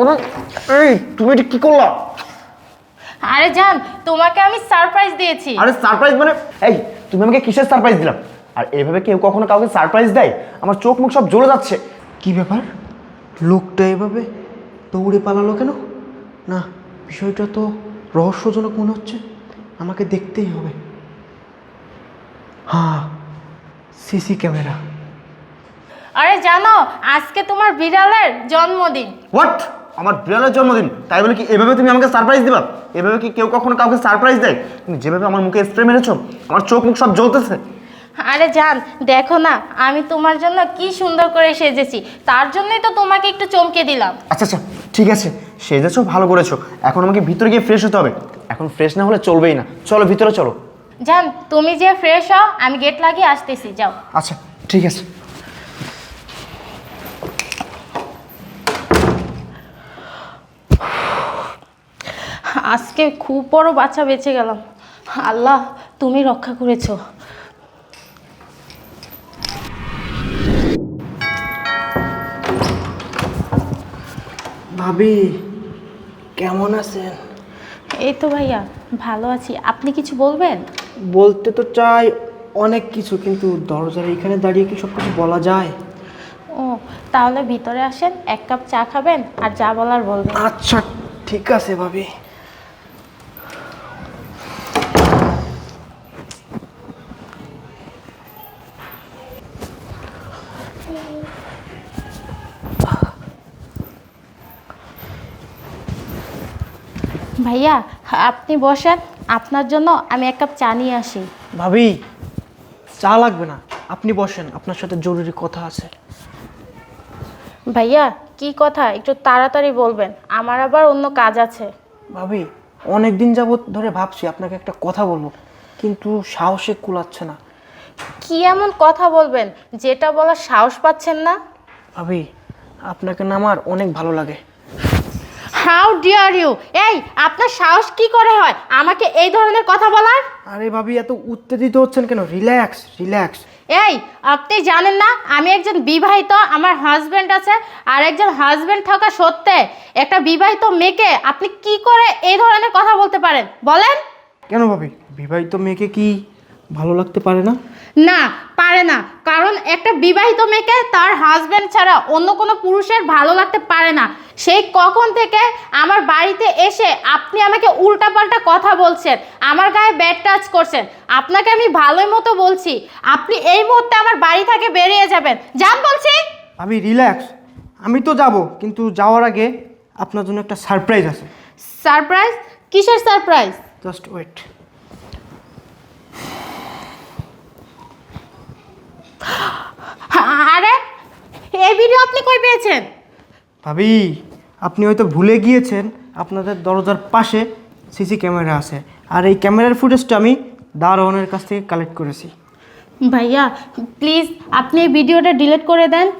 ওরে এই তুমি এটা কি করলা? আরে জান তোমাকে আমি সারপ্রাইজ দিয়েছি। আরে সারপ্রাইজ মানে এই তুমি আমাকে কিসের সারপ্রাইজ দিলাম আর এভাবে কেউ কখনো কাউকে সারপ্রাইজ দেয়? আমার চোখ মুখ সব জ্বলে যাচ্ছে। কি ব্যাপার? লোকটা এভাবে দৌড়ে পালালো কেন? না বিষয়টা তো রহস্যজনক মনে হচ্ছে। আমাকে দেখতেই হবে। হ্যাঁ সিসি ক্যামেরা। আরে জানো আজকে তোমার বিড়ালের জন্মদিন। হোয়াট আমার বিড়ালের জন্মদিন। তাই বলে কি এভাবে তুমি আমাকে সারপ্রাইজ দিবা? এভাবে কি কেউ কখনো কাউকে সারপ্রাইজ দেয়? তুমি যেভাবে আমার মুখে স্প্রে মেরেছো আমার চোখ মুখ সব জ্বলতেছে। আরে জান দেখো না আমি তোমার জন্য কি সুন্দর করে সেজেছি তার জন্যই তো তোমাকে একটু চমকে দিলাম। আচ্ছা আচ্ছা ঠিক আছে সেজেছো ভালো করেছ। এখন আমাকে ভিতরে গিয়ে ফ্রেশ হতে হবে। এখন ফ্রেশ না হলে চলবেই না। চলো ভিতরে চলো। জান তুমি যে ফ্রেশ হও আমি গেট লাগিয়ে আসতেছি যাও। আচ্ছা ঠিক আছে। আজকে খুব বড় বাচ্চা বেঁচে গেলাম। আল্লাহ তুমি রক্ষা করেছ। ভাবি কেমন আছেন? এই তো ভাইয়া ভালো আছি। আপনি কিছু বলবেন? বলতে তো চাই অনেক কিছু কিন্তু দরজার এখানে দাঁড়িয়ে কি সব কিছু বলা যায়? ও তাহলে ভিতরে আসেন এক কাপ চা খাবেন আর যা বলার বলবেন। আচ্ছা ঠিক আছে ভাবি। ভাইয়া আপনি বসেন। আপনার জন্য আমি এক কাপ চা নিয়ে আসি। ভাবি চা লাগবে না। আপনি বসেন আপনার সাথে জরুরি কথা আছে। ভাইয়া কি কথা? একটু তাড়াতাড়ি বলবেন। আমার আবার অন্য কাজ আছে। ভাবি অনেক দিন যাবত ধরে ভাবছি আপনাকে একটা কথা বলব কিন্তু সাহসে কুলাচ্ছে না। কি এমন কথা বলবেন? যেটা বলার সাহস পাচ্ছেন না? ভাবি আপনাকে না আমার অনেক ভালো লাগে। হাউ ডিয়ার ইউ এই আপনার সাহস কি করে হয়? আমাকে এই ধরনের কথা বলার? আরে ভাবি এত উত্তেজিত হচ্ছেন কেন? রিল্যাক্স রিল্যাক্স এই আপনি জানেন না আমি একজন বিবাহিত আমার হাজবেন্ড আছে আর একজন হাজবেন্ড থাকা সত্ত্বে একটা বিবাহিত মেয়েকে আপনি কি করে এই ধরনের কথা বলতে পারেন? বলেন। কেন ভাবি? বিবাহিত মেয়েকে কি ভালো লাগতে পারে না? না পারে না। কারণ একটা বিবাহিত মেয়েকে তার হাজব্যান্ড ছাড়া অন্য কোনো পুরুষের ভালো লাগতে পারে না। সেই কখন থেকে আমার বাড়িতে এসে আপনি আমাকে উল্টাপাল্টা কথা বলছেন আমার গায়ে ব্যাড টাচ করছেন। আপনাকে আমি ভালোই মতো বলছি। আপনি এই মুহূর্তে আমার বাড়ি থেকে বেরিয়ে যাবেন। যান বলছি। আমি রিল্যাক্স আমি তো যাব কিন্তু যাওয়ার আগে আপনার জন্য একটা সারপ্রাইজ আছে। সারপ্রাইজ কিসের সারপ্রাইজ জাস্ট ওয়েট আরে এই ভিডিও আপনি কই পেয়েছেন? ভাবি আপনি হয়তো ভুলে গিয়েছেন আপনাদের দরজার পাশে সিসি ক্যামেরা আছে। আর এই ক্যামেরার ফুটেজটা আমি দারোয়ানের কাছ থেকে কালেক্ট করেছি। ভাইয়া প্লিজ আপনি এই ভিডিওটা ডিলিট করে দেন।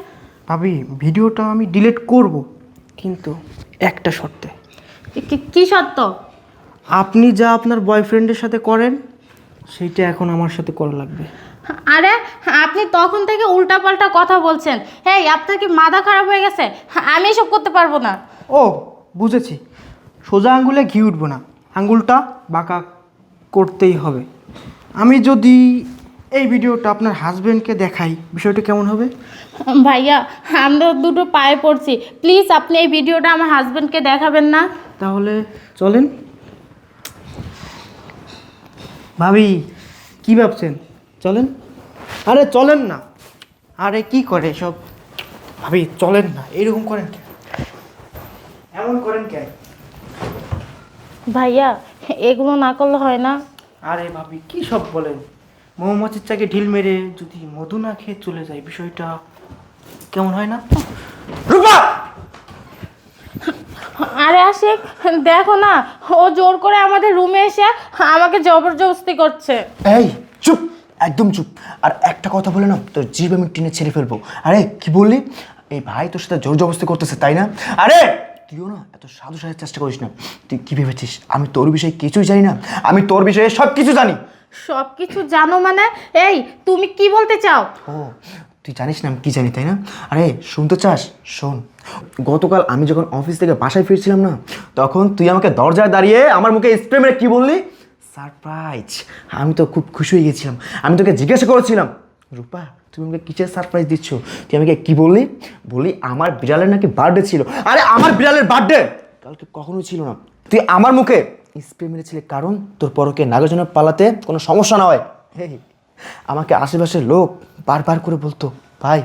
ভাবি ভিডিওটা আমি ডিলিট করব কিন্তু একটা শর্তে। কি- কি সত্য আপনি যা আপনার বয়ফ্রেন্ডের সাথে করেন সেইটা এখন আমার সাথে করা লাগবে। আরে আপনি তখন থেকে উল্টাপাল্টা কথা বলছেন। এই আপনার কি মাথা খারাপ হয়ে গেছে? আমি এসব করতে পারব না। ও বুঝেছি। সোজা আঙ্গুলে ঘি উঠবো না। আঙ্গুলটা বাঁকা করতেই হবে। আমি যদি এই ভিডিওটা আপনার হাজব্যান্ডকে দেখাই বিষয়টা কেমন হবে? ভাইয়া আমরা দুটো পায়ে পড়ছি। প্লিজ আপনি এই ভিডিওটা আমার হাজব্যান্ডকে দেখাবেন না। তাহলে চলেন। ভাবি কি ভাবছেন? চলেন। আরে চলেন না। আরে কি করে সব ভাবি চলেন না। এরকম করেন কেন? এমন করেন কেন? ভাইয়া এগুলো না করলে হয় না। আরে ভাবি কি সব বলেন? মৌমাছির চাকে ঢিল মেরে যদি মধু না খেয়ে চলে যায় বিষয়টা কেমন হয় না? রূপা! আরে আশিক দেখো না ও জোর করে আমাদের রুমে এসে আমাকে জবরদস্তি করছে। এই একদম চুপ। আর একটা কথা বলে না তোর জিভ আমি টেনে ছেড়ে ফেলব। আরে কি বললি? এই ভাই তোর সাথে জোর জবস্তি করতেছে তাই না? আরে তুইও না এত সাধু সাজার চেষ্টা করিস না। তুই কি ভেবেছিস? আমি তোর বিষয়ে কিছুই জানি না। আমি তোর বিষয়ে সব কিছু জানি। সব কিছু জানো মানে? এই তুমি কি বলতে চাও? ও তুই জানিস না আমি কী জানি তাই না? আরে শুনতে চাস? শোন গতকাল আমি যখন অফিস থেকে বাসায় ফিরছিলাম না তখন তুই আমাকে দরজায় দাঁড়িয়ে আমার মুখে স্প্রে মেরে কী বললি? সারপ্রাইজ আমি তো খুব খুশি হয়ে গেছিলাম। আমি তোকে জিজ্ঞাসা করেছিলাম, রূপা, তুমি আমাকে কিসের সারপ্রাইজ দিচ্ছ? তুই আমাকে কি বললি? বলি আমার বিড়ালের নাকি বার্থডে ছিল। আরে, আমার বিড়ালের বার্থডে কালকে কখনোই ছিল না। তুই আমার মুখে স্প্রে মেরেছিলি, কারণ তোর পরকে নাগজনের পালাতে কোনো সমস্যা না হয়। আমাকে আশেপাশের লোক বারবার করে বলতো, ভাই,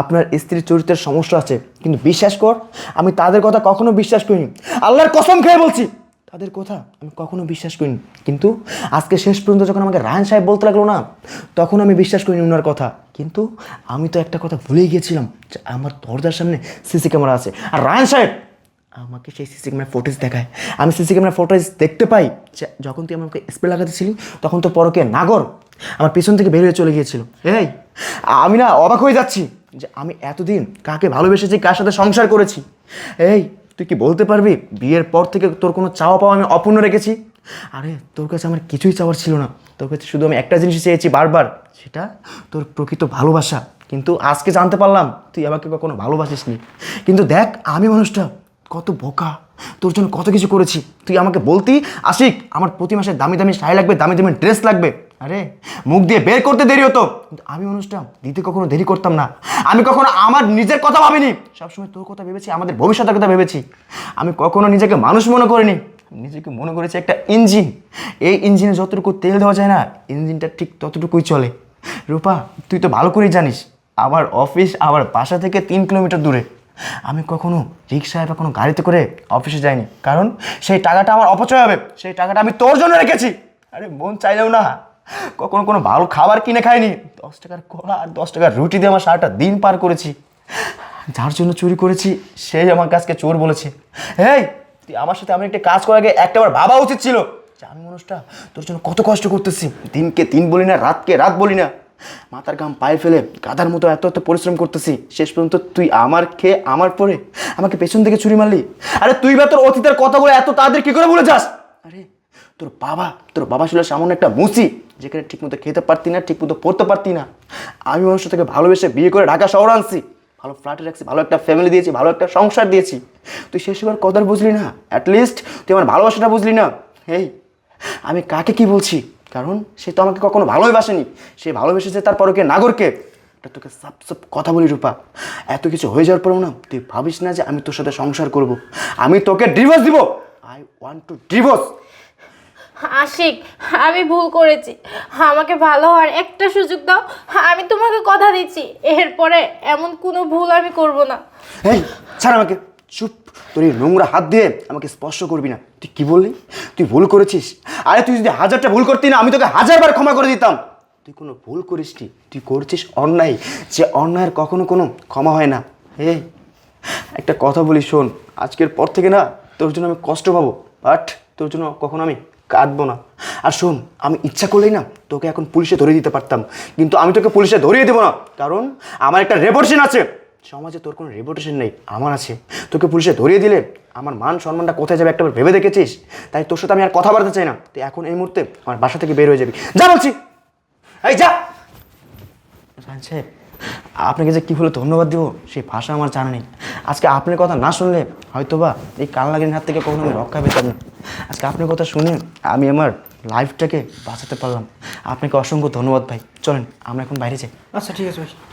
আপনার স্ত্রীর চরিত্রের সমস্যা আছে, কিন্তু বিশ্বাস কর, আমি তাদের কথা কখনো বিশ্বাস করিনি। আল্লাহর কসম খেয়ে বলছি। তাদের কথা আমি কখনো বিশ্বাস করিনি। কিন্তু আজকে শেষ পর্যন্ত যখন আমাকে রায়ন সাহেব বলতে লাগল না, তখন আমি বিশ্বাস করিনি ওনার কথা। কিন্তু আমি তো একটা কথা ভুলেই গিয়েছিলাম যে আমার দরজার সামনে সিসি ক্যামেরা আছে। আর রায়ন সাহেব আমাকে সেই সিসি ক্যামেরা ফুটেজ দেখায়। আমি সিসি ক্যামেরা ফুটেজ দেখতে পাই যে যখন তুই আমাকে স্প্রে লাগাতেছিলি তখন তো পরকে নাগর আমার পেছন থেকে বেরিয়ে চলে গিয়েছিল। এই, আমি না অবাক হয়ে যাচ্ছি যে আমি এতদিন কাকে ভালোবেসেছি, কার সাথে সংসার করেছি। এই তুই কি বলতে পারবি? বিয়ের পর থেকে তোর কোনো চাওয়া পাওয়া আমি অপূর্ণ রেখেছি? আরে, তোর কাছে আমার কিছুই চাওয়ার ছিল না। তোর কাছে শুধু আমি একটা জিনিস চেয়েছি বারবার, সেটা তোর প্রকৃত ভালোবাসা। কিন্তু আজকে জানতে পারলাম, তুই আমাকে কখনো ভালোবাসিস নি কিন্তু দেখ, আমি মানুষটা, কত বোকা। তোর জন্য কত কিছু করেছি। তুই আমাকে বলতি আশিক আমার প্রতি মাসে দামি দামি শাড়ি লাগবে, দামি দামি ড্রেস লাগবে। আরে, মুখ দিয়ে বের করতে দেরি হতো। আমি অনুষ্ঠান দিতে কখনো দেরি করতাম না। আমি কখনো আমার নিজের কথা ভাবিনি। সবসময় তোর কথা ভেবেছি, আমাদের ভবিষ্যতের কথা ভেবেছি। আমি কখনো নিজেকে মানুষ মনে করিনি। নিজেকে মনে করেছি একটা ইঞ্জিন। এই ইঞ্জিনে যতটুকু তেল দেওয়া যায় না, ইঞ্জিনটা ঠিক ততটুকুই চলে। রূপা, তুই তো ভালো করেই জানিস, আমার অফিস আমার বাসা থেকে তিন কিলোমিটার দূরে। আমি কখনো রিক্সায় বা কোনো গাড়িতে করে অফিসে যাইনি। কারণ সেই টাকাটা আমার অপচয় হবে। সেই টাকাটা আমি তোর জন্য রেখেছি। আরে, মন চাইলেও না। কখনো কোনো ভালো খাবার কিনে খাইনি। দশ টাকার কলা আর দশ টাকার রুটি দিয়ে আমার সারাটা দিন পার করেছি। যার জন্য চুরি করেছি, সেই আমার কাছকে চোর বলেছে। এই তুই আমার সাথে আমি একটা কাজ করার আগে একটাবার ভাবা উচিত ছিল। আমি মানুষটা, তোর জন্য কত কষ্ট করতেছি। দিনকে দিন বলি না, রাতকে রাত বলি না। মাথার গাম পায়ে ফেলে গাধার মতো এত এত পরিশ্রম করতেছি। শেষ পর্যন্ত তুই আমার খেয়ে আমার পরে আমাকে পেছন থেকে চুরি মারলি। আরে তুই বা তোর অতীতের কথাগুলো এত তাড়াতাড়ি কি করে বলে যাস? আরে, তোর বাবা তোর বাবা ছিল সামান্য একটা মুসি। যেখানে ঠিকমতো খেতে পারতি না, ঠিকমতো পড়তে পারতি না। আমি মানুষ থেকে ভালোবেসে বিয়ে করে ঢাকা শহর আনছি। ভালো ফ্ল্যাটে রাখছি, ভালো একটা ফ্যামিলি দিয়েছি, ভালো একটা সংসার দিয়েছি। তুই সে শেষবার কদার বুঝলি না। অ্যাটলিস্ট তুই আমার ভালোবাসাটা বুঝলি না। এই আমি কাকে কি বলছি? কারণ সে তো আমাকে কখনো ভালোই বাসেনি সে ভালোবেসেছে তার পরকে নাগরকে। এটা তোকে সাপ সাপ কথা বলি রূপা। এত কিছু হয়ে যাওয়ার পরেও না, তুই ভাবিস না যে আমি তোর সাথে সংসার করব। আমি তোকে ডিভোর্স দিব। I want to divorce Ashik, আমি ভুল করেছি। আমাকে ভালো হওয়ার একটা সুযোগ দাও। আমি তোমাকে কথা দিচ্ছি। এরপরে এমন কোনো ভুল আমি করব না। এই, ছাড় আমাকে। চুপ। তোর এই নোংরা হাত দিয়ে আমাকে স্পর্শ করবি না। তুই কি বললি? তুই ভুল করেছিস? আরে, তুই যদি হাজারটা ভুল করতি না, আমি তোকে হাজারবার ক্ষমা করে দিতাম। তুই কোনো ভুল করিসনি। তুই করছিস অন্যায়। যে অন্যায়ের কখনো কোনো ক্ষমা হয় না। এই, একটা কথা বলি শোন। আজকের পর থেকে না, তোর জন্য আমি কষ্ট পাবো। বাট তোর জন্য কখনো আমি কাঁদবো না। আর শোন, আমি ইচ্ছা করলেই না তোকে এখন পুলিশে ধরিয়ে দিতে পারতাম। কিন্তু আমি তোকে পুলিশে ধরিয়ে দেবো না। কারণ আমার একটা রেপুটেশন আছে। সমাজে তোর কোনো রেপুটেশন নেই, আমার আছে। তোকে পুলিশে ধরিয়ে দিলে আমার মান সম্মানটা কোথায় যাবে একটাবার ভেবে দেখেছিস? তাই তোর সাথে আমি আর কথা বলতে চাই না। তুই এখন এই মুহূর্তে আমার বাসা থেকে বের হয়ে যাবি। যা বলছি। এই যা। সাহেব, আপনাকে যে কী বলে ধন্যবাদ দেবো, সেই ভাষা আমার জানা নেই। আজকে আপনার কথা না শুনলে হয়তোবা এই কাল কালনাগির হাত থেকে কখনো আমি রক্ষা পেতাম না। আজকে আপনার কথা শুনে আমি আমার লাইফটাকে বাঁচাতে পারলাম। আপনাকে অসংখ্য ধন্যবাদ ভাই। চলেন, আমরা এখন বাইরে যাই। আচ্ছা ঠিক আছে ভাই।